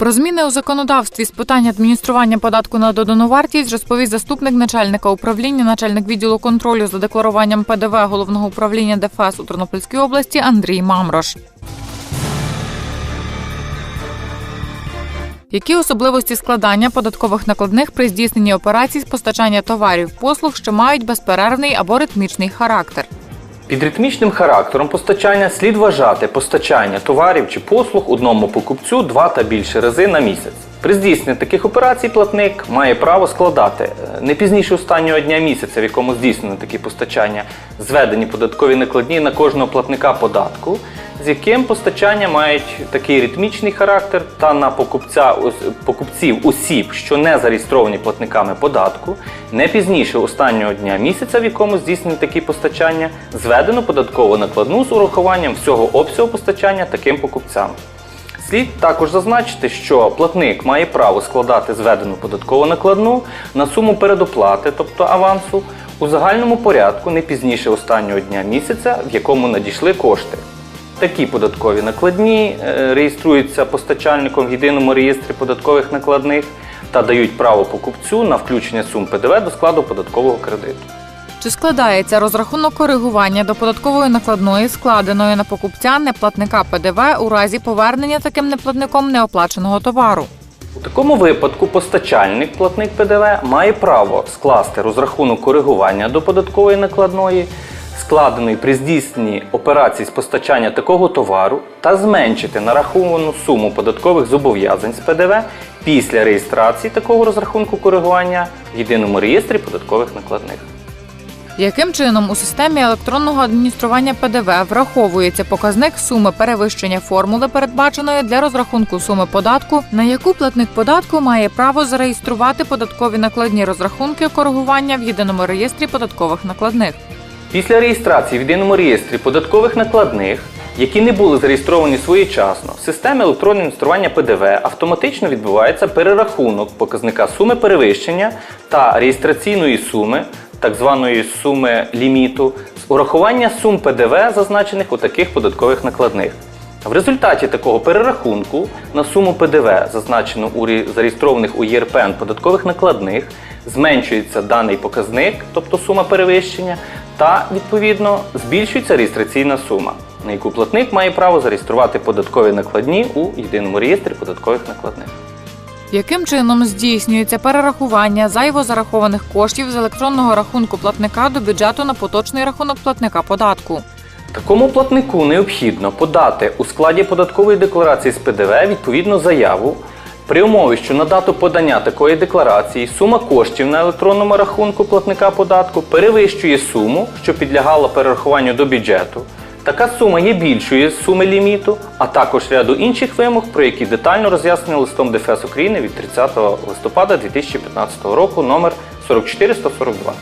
Про зміни у законодавстві з питань адміністрування податку на додану вартість розповість заступник начальника управління, начальник відділу контролю за декларуванням ПДВ головного управління ДФС у Тернопільській області Андрій Мамрош. Які особливості складання податкових накладних при здійсненні операцій з постачання товарів послуг, що мають безперервний або ритмічний характер? Під ритмічним характером постачання слід вважати постачання товарів чи послуг одному покупцю два та більше рази на місяць. При здійсненні таких операцій платник має право складати е, не пізніше останнього дня місяця, в якому здійснено такі постачання, зведені податкові накладні на кожного платника податку, з яким постачання мають такий ритмічний характер та на покупця, покупців осіб, що не зареєстровані платниками податку, не пізніше останнього дня місяця, в якому здійснені такі постачання, зведено податкову накладну з урахуванням всього обсягу постачання таким покупцям. Слід також зазначити, що платник має право складати зведену податкову накладну на суму передоплати, тобто авансу, у загальному порядку не пізніше останнього дня місяця, в якому надійшли кошти. Такі податкові накладні е, реєструються постачальником в єдиному реєстрі податкових накладних та дають право покупцю на включення сум ПДВ до складу податкового кредиту. Чи складається розрахунок коригування до податкової накладної, складеної на покупця неплатника ПДВ у разі повернення таким неплатником неоплаченого товару? У такому випадку постачальник, платник ПДВ, має право скласти розрахунок коригування до податкової накладної, складеної при здійсненні операцій з постачання такого товару, та зменшити нараховану суму податкових зобов'язань з ПДВ після реєстрації такого розрахунку коригування в єдиному реєстрі податкових накладних. Яким чином у системі електронного адміністрування ПДВ враховується показник суми перевищення формули, передбаченої для розрахунку суми податку, на яку платник податку має право зареєструвати податкові накладні розрахунки коригування в єдиному реєстрі податкових накладних? Після реєстрації в єдиному реєстрі податкових накладних, які не були зареєстровані своєчасно, в системі електронного інстрування ПДВ автоматично відбувається перерахунок показника суми перевищення та реєстраційної суми, так званої суми ліміту, з урахування сум ПДВ, зазначених у таких податкових накладних. В результаті такого перерахунку на суму ПДВ, зазначену у зареєстрованих у ЄРПН податкових накладних, зменшується даний показник, тобто сума перевищення, та відповідно збільшується реєстраційна сума, на яку платник має право зареєструвати податкові накладні у єдиному реєстрі податкових накладних. Яким чином здійснюється перерахування зайво зарахованих коштів з електронного рахунку платника до бюджету на поточний рахунок платника податку? Такому платнику необхідно подати у складі податкової декларації з ПДВ відповідну заяву. При умові, що на дату подання такої декларації сума коштів на електронному рахунку платника податку перевищує суму, що підлягала перерахуванню до бюджету. Така сума є більшою з суми ліміту, а також ряду інших вимог, про які детально роз'яснено листом ДФС України від 30 листопада 2015 року номер 44142.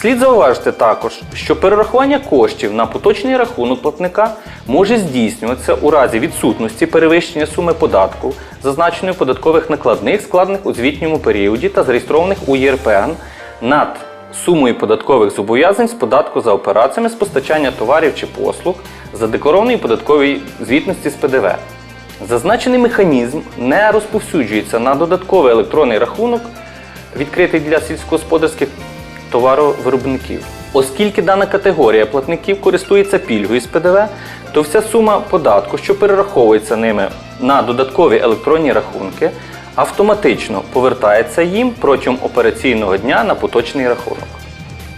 Слід зауважити також, що перерахування коштів на поточний рахунок платника може здійснюватися у разі відсутності перевищення суми податку, зазначеної в податкових накладних, складених у звітньому періоді та зареєстрованих у ЄРПН над сумою податкових зобов'язань з податку за операціями з постачання товарів чи послуг, задекларованої податковій звітності з ПДВ. Зазначений механізм не розповсюджується на додатковий електронний рахунок, відкритий для сільськогосподарських товаровиробників. Оскільки дана категорія платників користується пільгою з ПДВ, то вся сума податку, що перераховується ними на додаткові електронні рахунки, автоматично повертається їм протягом операційного дня на поточний рахунок.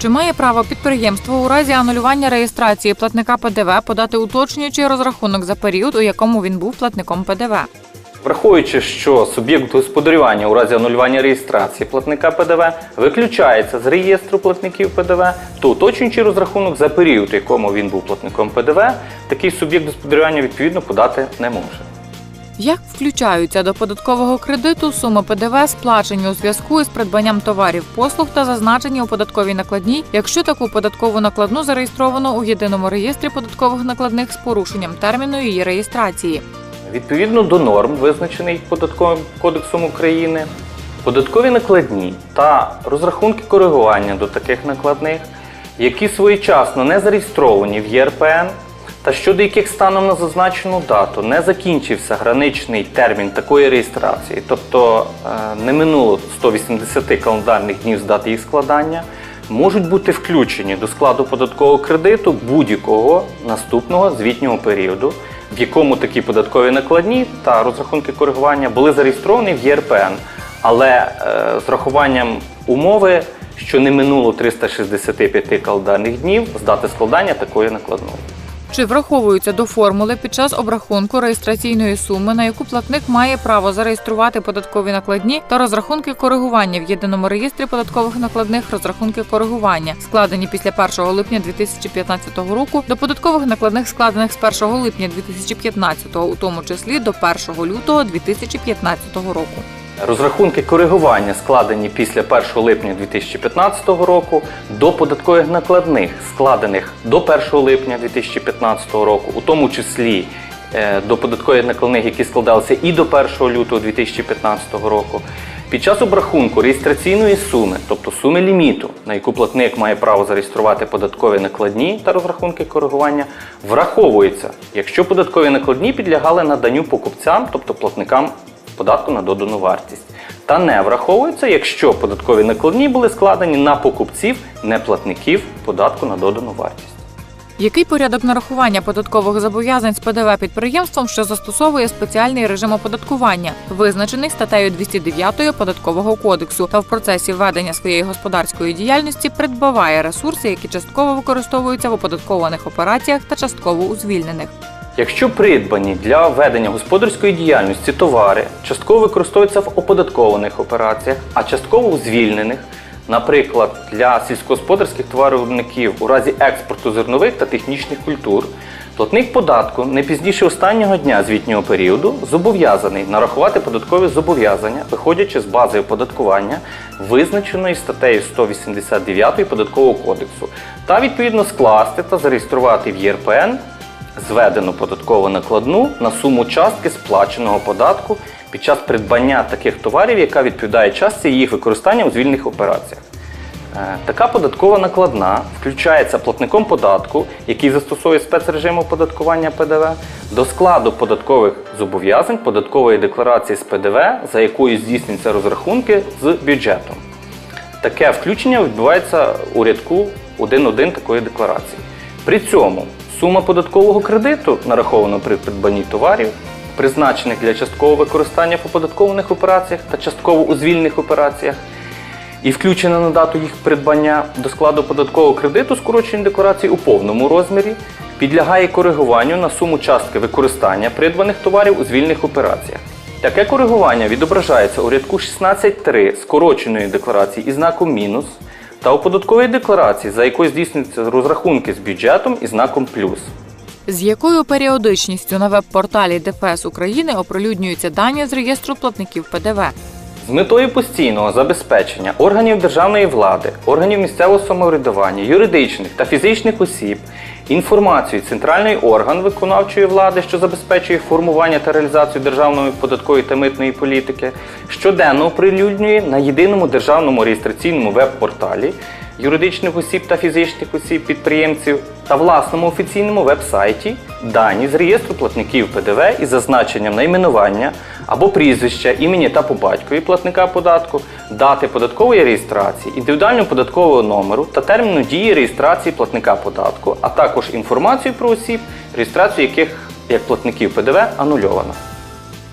Чи має право підприємство у разі анулювання реєстрації платника ПДВ подати уточнюючий розрахунок за період, у якому він був платником ПДВ? Враховуючи, що суб'єкт господарювання у разі анулювання реєстрації платника ПДВ виключається з реєстру платників ПДВ, то уточнюючий розрахунок за період, якому він був платником ПДВ, такий суб'єкт господарювання відповідно подати не може. Як включаються до податкового кредиту суми ПДВ, сплачені у зв'язку із придбанням товарів, послуг та зазначені у податковій накладній, якщо таку податкову накладну зареєстровано у єдиному реєстрі податкових накладних з порушенням терміну її реєстрації? Відповідно до норм, визначених Податковим кодексом України, податкові накладні та розрахунки коригування до таких накладних, які своєчасно не зареєстровані в ЄРПН та щодо яких станом на зазначену дату не закінчився граничний термін такої реєстрації, тобто е, не минуло 180 календарних днів з дати їх складання, можуть бути включені до складу податкового кредиту будь-якого наступного звітнього періоду, в якому такі податкові накладні та розрахунки коригування були зареєстровані в ЄРПН, але е, з рахуванням умови, що не минуло 365 календарних днів з дати складання такої накладної. Чи враховуються до формули під час обрахунку реєстраційної суми, на яку платник має право зареєструвати податкові накладні та розрахунки коригування в єдиному реєстрі податкових накладних розрахунки коригування, складені після 1 липня 2015 року, до податкових накладних, складених з 1 липня 2015, у тому числі до 1 лютого 2015 року. Розрахунки коригування складені після 1 липня 2015 року до податкових накладних, складених до 1 липня 2015 року, у тому числі е, до податкових накладних, які складалися і до 1 лютого 2015 року. Під час обрахунку реєстраційної суми, тобто суми ліміту, на яку платник має право зареєструвати податкові накладні та розрахунки коригування, враховується, якщо податкові накладні підлягали наданню покупцям, тобто платникам податку на додану вартість. Та не враховується, якщо податкові накладні були складені на покупців, неплатників податку на додану вартість. Який порядок нарахування податкових зобов'язань з ПДВ підприємством, що застосовує спеціальний режим оподаткування, визначений статтею 209 податкового кодексу, та в процесі ведення своєї господарської діяльності придбаває ресурси, які частково використовуються в оподаткованих операціях та частково у звільнених. Якщо придбані для ведення господарської діяльності товари частково використовуються в оподаткованих операціях, а частково у звільнених, наприклад, для сільськогосподарських товаровиробників у разі експорту зернових та технічних культур, платник податку не пізніше останнього дня звітнього періоду зобов'язаний нарахувати податкові зобов'язання, виходячи з бази оподаткування, визначеної статтею 189 Податкового кодексу, та відповідно скласти та зареєструвати в ЄРПН зведену податкову накладну на суму частки сплаченого податку під час придбання таких товарів, яка відповідає частці їх використання у звільних операціях. Е, Така податкова накладна включається платником податку, який застосовує спецрежим оподаткування ПДВ, до складу податкових зобов'язань податкової декларації з ПДВ, за якою здійснюються розрахунки з бюджетом. Таке включення відбувається у рядку 1.1 такої декларації. При цьому сума податкового кредиту, нарахована при придбанні товарів, призначених для часткового використання в оподаткованих операціях та частково у звільних операціях, і включена на дату їх придбання до складу податкового кредиту скороченої декларації у повному розмірі, підлягає коригуванню на суму частки використання придбаних товарів у звільних операціях. Таке коригування відображається у рядку 16.3 скороченої декларації із знаком мінус та у податковій декларації, за якою здійснюються розрахунки з бюджетом і знаком плюс. З якою періодичністю на веб-порталі ДФС України оприлюднюються дані з реєстру платників ПДВ? З метою постійного забезпечення органів державної влади, органів місцевого самоврядування, юридичних та фізичних осіб інформацію центральний орган виконавчої влади, що забезпечує формування та реалізацію державної податкової та митної політики, щоденно оприлюднює на єдиному державному реєстраційному веб-порталі юридичних осіб та фізичних осіб підприємців та власному офіційному веб-сайті дані з реєстру платників ПДВ із зазначенням найменування або прізвища, імені та по батькові платника податку, дати податкової реєстрації, індивідуального податкового номеру та терміну дії реєстрації платника податку, а також інформацію про осіб, реєстрацію яких як платників ПДВ анульовано.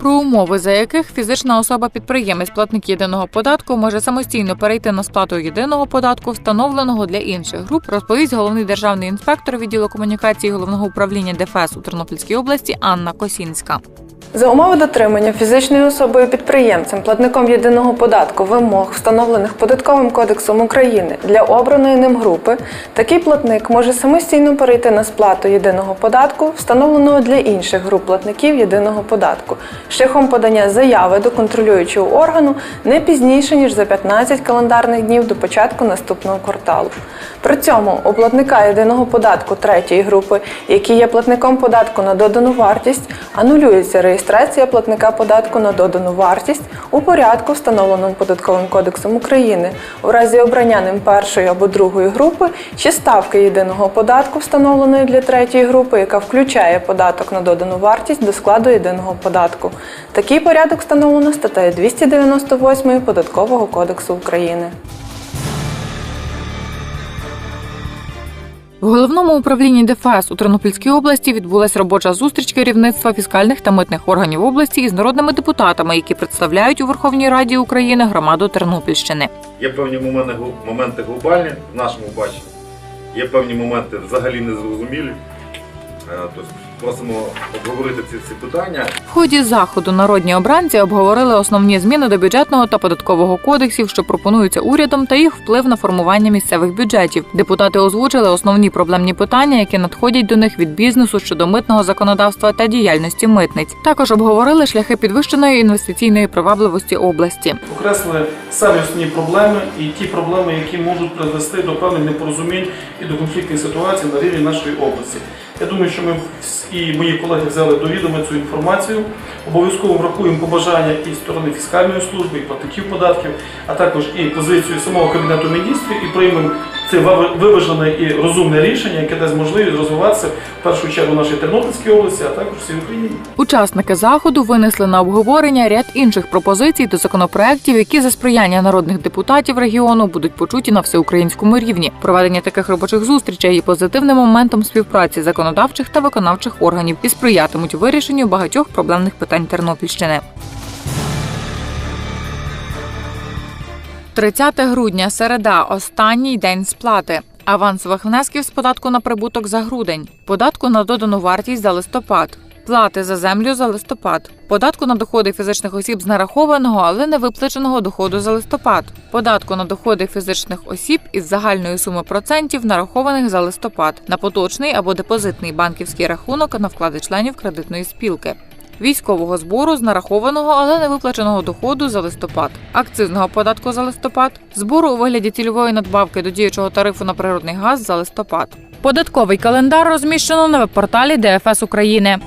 Про умови, за яких фізична особа-підприємець платник єдиного податку може самостійно перейти на сплату єдиного податку, встановленого для інших груп, розповість головний державний інспектор відділу комунікації головного управління ДФС у Тернопільській області Анна Косінська. За умови дотримання фізичною особою підприємцем платником єдиного податку вимог, встановлених податковим кодексом України для обраної ним групи, такий платник може самостійно перейти на сплату єдиного податку, встановленого для інших груп платників єдиного податку, шляхом подання заяви до контролюючого органу не пізніше ніж за 15 календарних днів до початку наступного кварталу. При цьому у платника єдиного податку третьої групи, який є платником податку на додану вартість, анулюється реєстрація платника податку на додану вартість у порядку, встановленому податковим кодексом України, у разі обрання ним першої або другої групи чи ставки єдиного податку, встановленої для третьої групи, яка включає податок на додану вартість до складу єдиного податку. Такий порядок встановлено статтею 298 Податкового кодексу України. В головному управлінні ДФС у Тернопільській області відбулася робоча зустріч керівництва фіскальних та митних органів області із народними депутатами, які представляють у Верховній Раді України громаду Тернопільщини. Є певні моменти, моменти глобальні в нашому баченні, є певні моменти взагалі незрозумілі. Е, Тобто просимо обговорити ці всі питання. В ході заходу народні обранці обговорили основні зміни до бюджетного та податкового кодексів, що пропонуються урядом, та їх вплив на формування місцевих бюджетів. Депутати озвучили основні проблемні питання, які надходять до них від бізнесу щодо митного законодавства та діяльності митниць. Також обговорили шляхи підвищеної інвестиційної привабливості області. окреслили самі основні проблеми і ті проблеми, які можуть призвести до певних непорозумінь і до конфліктних ситуацій на рівні нашої області. Я думаю, що ми і мої колеги взяли до відома цю інформацію. Обов'язково врахуємо побажання і сторони фіскальної служби, і платників податків, а також і позицію самого кабінету міністрів, і приймемо це вив- виважене і розумне рішення, яке дасть можливість розвиватися в першу чергу нашій Тернопільській області, а також всій Україні. Учасники заходу винесли на обговорення ряд інших пропозицій до законопроєктів, які за сприяння народних депутатів регіону будуть почуті на всеукраїнському рівні. Проведення таких робочих зустрічей є позитивним моментом співпраці законодавчих та виконавчих органів і сприятимуть вирішенню багатьох проблемних питань Тернопільщини. 30 грудня, середа, останній день сплати. Авансових внесків з податку на прибуток за грудень, податку на додану вартість за листопад, плати за землю за листопад, податку на доходи фізичних осіб з нарахованого, але не виплаченого доходу за листопад, податку на доходи фізичних осіб із загальної суми процентів, нарахованих за листопад, на поточний або депозитний банківський рахунок на вклади членів кредитної спілки військового збору з нарахованого, але не виплаченого доходу за листопад, акцизного податку за листопад, збору у вигляді цільової надбавки до діючого тарифу на природний газ за листопад. Податковий календар розміщено на веб-порталі ДФС України.